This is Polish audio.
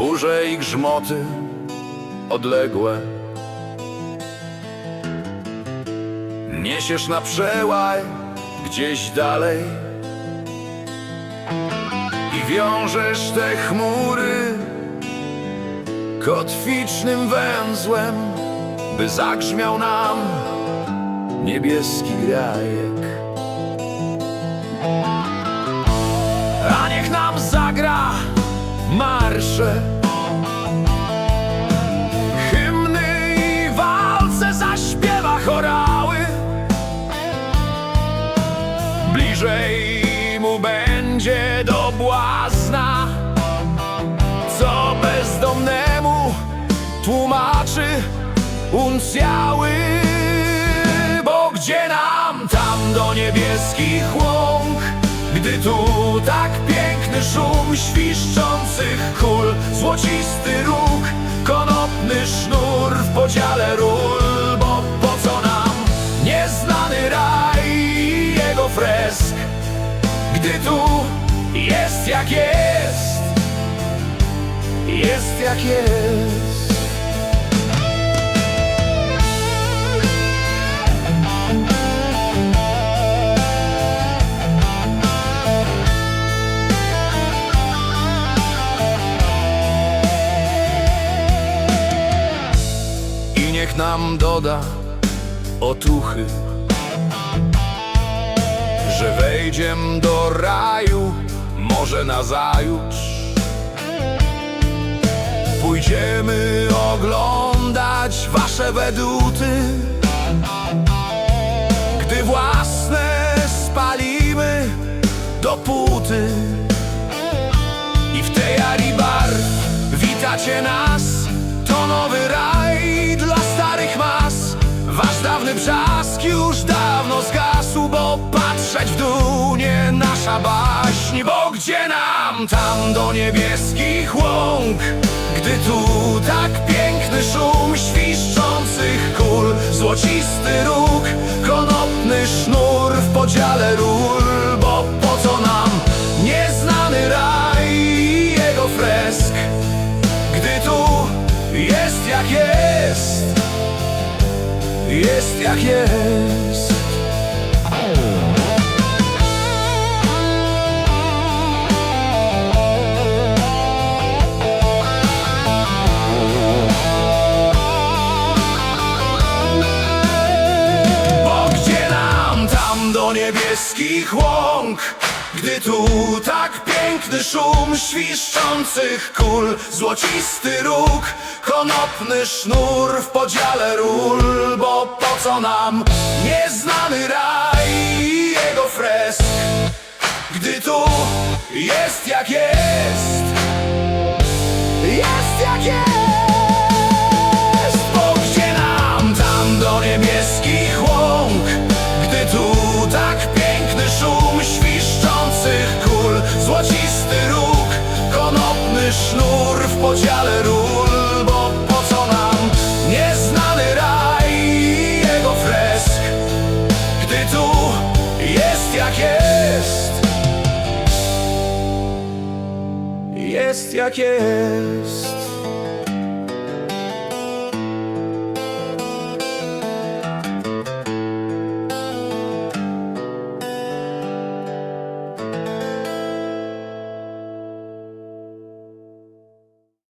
burze i grzmoty odległe. Niesiesz na przełaj gdzieś dalej I wiążesz te chmury kotwicznym węzłem By zagrzmiał nam niebieski grajek A niech nam zagra marsze Bliżej mu będzie do błazna Co bezdomnemu tłumaczy uncjały Bo gdzie nam? Tam do niebieskich łąk Gdy tu tak piękny szum świszczących kul Złocisty róg, konopny sznur w podziale ról Tu. Jest jak jest. Jest jak jest. I niech nam doda otuchy Że wejdziem do raju Może nazajutrz Pójdziemy oglądać wasze weduty. Gdy własne spalimy do puty I w tej Aribar witacie nas. To nowy raj dla starych mas. Wasz dawny brzask już dawno zgasł Bo patrzeć w dół nie nasza baśń Bo gdzie nam? Tam do niebieskich łąk. Gdy tu tak piękny szum świszczących kul Złocisty róg, konopny sznur w podziale ról. Bo po co nam nieznany raj i jego fresk? Gdy tu jest jak jest Jest jak jest niebieskich łąk. Gdy tu tak piękny szum świszczących kul Złocisty róg, konopny sznur w podziale ról Bo po co nam nieznany raj i jego fresk? Gdy tu jest jak jest Jest jak jest sznur w podziale ról Bo po co nam nieznany raj i jego fresk? Gdy tu jest jak jest. Jest jak jest